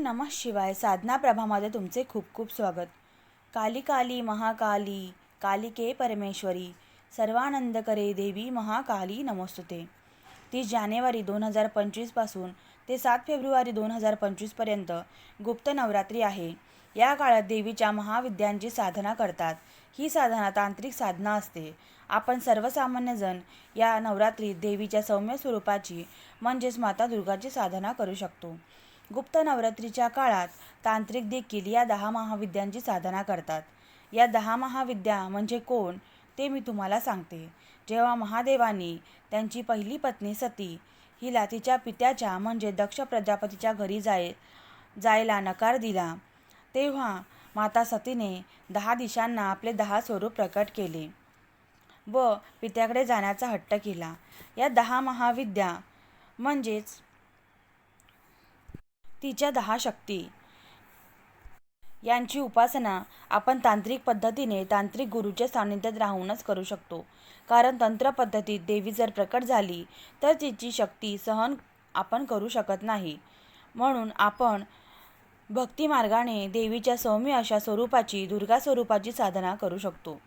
नमः शिवाय साधना प्रभामध्ये तुमचे खूप खूप स्वागत. काली काली महाकाली कालिके परमेश्वरी सर्वानंद करे देवी महाकाली नमोस्तुते. तीस जानेवारी दोन हजार पंचवीसपासून ते सात फेब्रुवारी दोन हजार पंचवीसपर्यंत गुप्त नवरात्री आहे. या काळात देवीच्या महाविद्यांची साधना करतात. ही साधना तांत्रिक साधना असते. आपण सर्वसामान्यजण या नवरात्रीत देवीच्या सौम्य स्वरूपाची म्हणजेच माता दुर्गाची साधना करू शकतो. गुप्त नवरात्रीच्या काळात तांत्रिक देखील या दहा महाविद्यांची साधना करतात. या दहा महाविद्या म्हणजे कोण ते मी तुम्हाला सांगते. जेव्हा महादेवानी त्यांची पहिली पत्नी सती हिला तिच्या पित्याच्या म्हणजे दक्ष प्रजापतीच्या घरी जाय जायला नकार दिला तेव्हा माता सतीने दहा दिशांना आपले दहा स्वरूप प्रकट केले व पित्याकडे जाण्याचा हट्ट केला. या दहा महाविद्या म्हणजेच तिच्या दहा शक्ती. यांची उपासना आपण तांत्रिक पद्धतीने तांत्रिक गुरुच्या सानिध्यात राहूनच करू शकतो. कारण तंत्र पद्धतीत देवी जर प्रकट झाली तर तिची शक्ती सहन आपण करू शकत नाही. म्हणून आपण भक्ती मार्गाने देवीच्या सौम्य अशा स्वरूपाची दुर्गा स्वरूपाची साधना करू शकतो.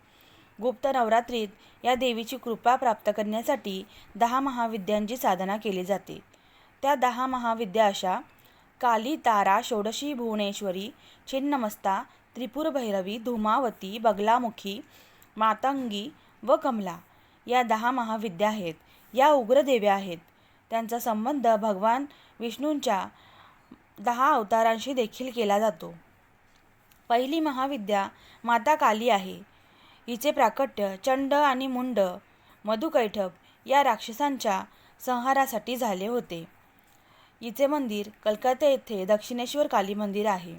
गुप्त नवरात्रीत या देवीची कृपा प्राप्त करण्यासाठी दहा महाविद्यांची साधना केली जाते. त्या दहा महाविद्या अशा काली तारा षोडशी भुवनेश्वरी छिन्नमस्ता त्रिपुरभैरवी धुमावती बगलामुखी मातंगी व कमला या दहा महाविद्या आहेत. या उग्रदेव्या आहेत. त्यांचा संबंध भगवान विष्णूंच्या दहा अवतारांशी देखील केला जातो. पहिली महाविद्या माता काली आहे. हिचे प्राकट्य चंड आणि मुंड मधुकैठप या राक्षसांच्या संहारासाठी झाले होते. हिचे मंदिर कलकत्ता येथे दक्षिणेश्वर काली मंदिर आहे.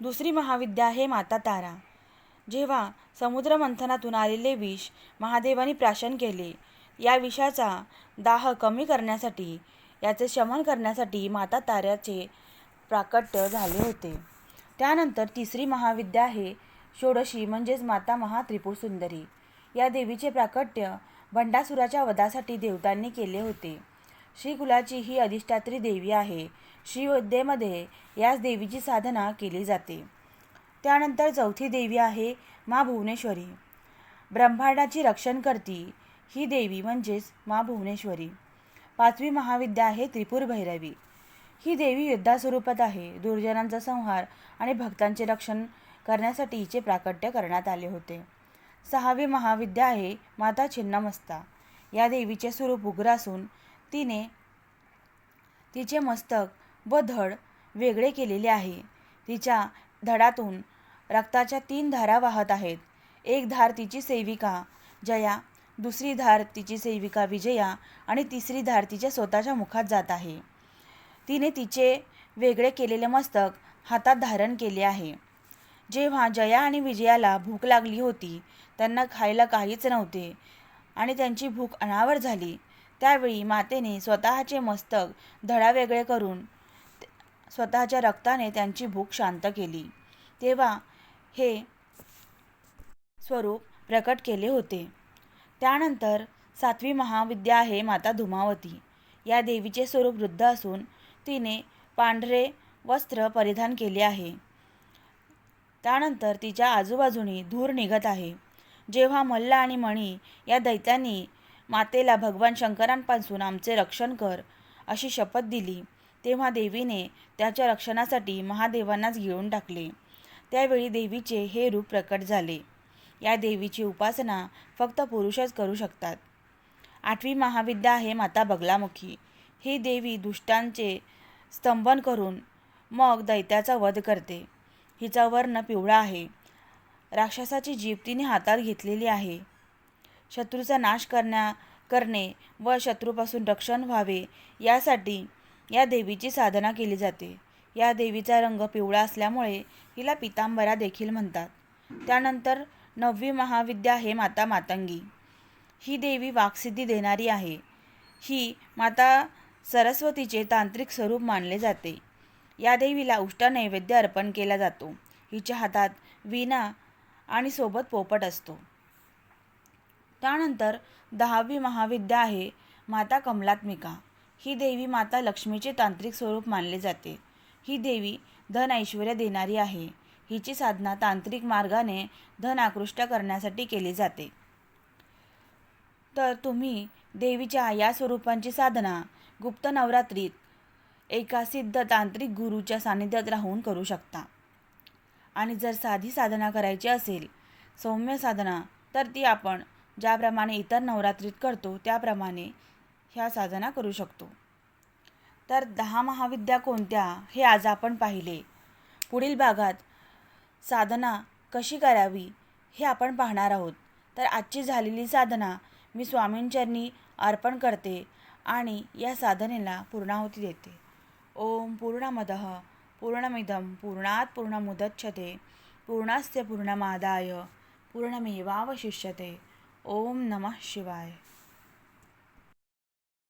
दुसरी महाविद्या आहे माता तारा. जेव्हा समुद्रमंथनातून आलेले विष महादेवानी प्राशन केले या विषाचा दाह कमी करण्यासाठी याचे शमन करण्यासाठी माता ताऱ्याचे प्राकट्य झाले होते. त्यानंतर तिसरी महाविद्या आहे षोडशी म्हणजेच माता महा त्रिपुरसुंदरी या देवीचे प्राकट्य भंडासुराच्या वधासाठी देवतांनी केले होते. श्रीकुलाची ही अधिष्ठात्री देवी आहे. श्रीविद्येमध्ये याच देवीची साधना केली जाते. त्यानंतर चौथी देवी आहे मा भुवनेश्वरी. ब्रह्मांडाची रक्षण करती. ही देवी म्हणजेच मा भुवनेश्वरी. पाचवी महाविद्या आहे त्रिपुर भैरवी. ही देवी युद्धास्वरूपात आहे. दुर्जनांचा संहार आणि भक्तांचे रक्षण करण्यासाठी हिचे प्राकट्य करण्यात आले होते. सहावी महाविद्या आहे माता छिन्नमस्ता. या देवीचे स्वरूप उग्र असून तिने तिचे मस्तक व धड वेगळे केलेले आहे. तिच्या धडातून रक्ताच्या तीन धारा वाहत आहेत. एक धार तिची सेविका जया दुसरी धार तिची सेविका विजया आणि तिसरी धार तिच्या स्वतःच्या मुखात जात आहे. तिने तिचे वेगळे केलेले मस्तक हातात धारण केले आहे. जेव्हा जया आणि विजयाला भूक लागली होती त्यांना खायला काहीच नव्हते आणि त्यांची भूक अनावर झाली त्यावेळी मातेने स्वतःचे मस्तक धडा वेगळे करून स्वतःच्या रक्ताने त्यांची भूक शांत केली. तेव्हा हे स्वरूप प्रकट केले होते. त्यानंतर सातवी महाविद्या आहे माता धुमावती. या देवीचे स्वरूप वृद्ध असून तिने पांढरे वस्त्र परिधान केले आहे. त्यानंतर तिच्या आजूबाजूनी धूर निघत आहे. जेव्हा मल्ला आणि मणी या दैत्यांनी मातेला भगवान शंकरांपासून आमचे रक्षण कर अशी शपथ दिली. तेव्हा देवीने त्याच्या रक्षणासाठी महादेवांनाच गिळून टाकले. त्यावेळी देवीचे हे रूप प्रकट झाले. या देवीची उपासना फक्त पुरुषच करू शकतात. आठवी महाविद्या आहे माता बगलामुखी. ही देवी दुष्टांचे स्तंभन करून मग दैत्याचा वध करते. हिचा वर्ण पिवळा आहे. राक्षसाची जीभ तिने हातात घेतलेली आहे. शत्रूचा नाश करण्या करणे व शत्रूपासून रक्षण व्हावे यासाठी या देवीची साधना केली जाते. या देवीचा रंग पिवळा असल्यामुळे हिला पितांबरा देखील म्हणतात. त्यानंतर नववी महाविद्या आहे माता मातंगी. ही देवी वाक्सिद्धी देणारी आहे. ही माता सरस्वतीचे तांत्रिक स्वरूप मानले जाते. या देवीला उष्ट नैवेद्य अर्पण केला जातो. हिच्या हातात वीणा आणि सोबत पोपट असतो. त्यानंतर दहावी महाविद्या आहे माता कमलात्मिका. ही देवी माता लक्ष्मीचे तांत्रिक स्वरूप मानले जाते. ही देवी धन ऐश्वर्य देणारी आहे. हिची साधना तांत्रिक मार्गाने धन आकृष्ट करण्यासाठी केली जाते. तर तुम्ही देवीच्या या स्वरूपांची साधना गुप्त नवरात्रीत एका सिद्ध तांत्रिक गुरूच्या सानिध्यात राहून करू शकता. आणि जर साधी साधना करायची असेल सौम्य साधना तर ती आपण ज्याप्रमाणे इतर नवरात्रीत करतो त्याप्रमाणे ह्या साधना करू शकतो. तर दहा महाविद्या कोणत्या हे आज आपण पाहिले. पुढील भागात साधना कशी करावी हे आपण पाहणार आहोत. तर आजची झालेली साधना मी स्वामींचरणी अर्पण करते आणि या साधनेला पूर्णाहुती देते. ओम पूर्णमदः पूर्णमिदं पूर्णात् पूर्णमुदच्छते पूर्णस्य पूर्णमादाय पूर्णमेवावशिष्यते. ओम नमः शिवाय.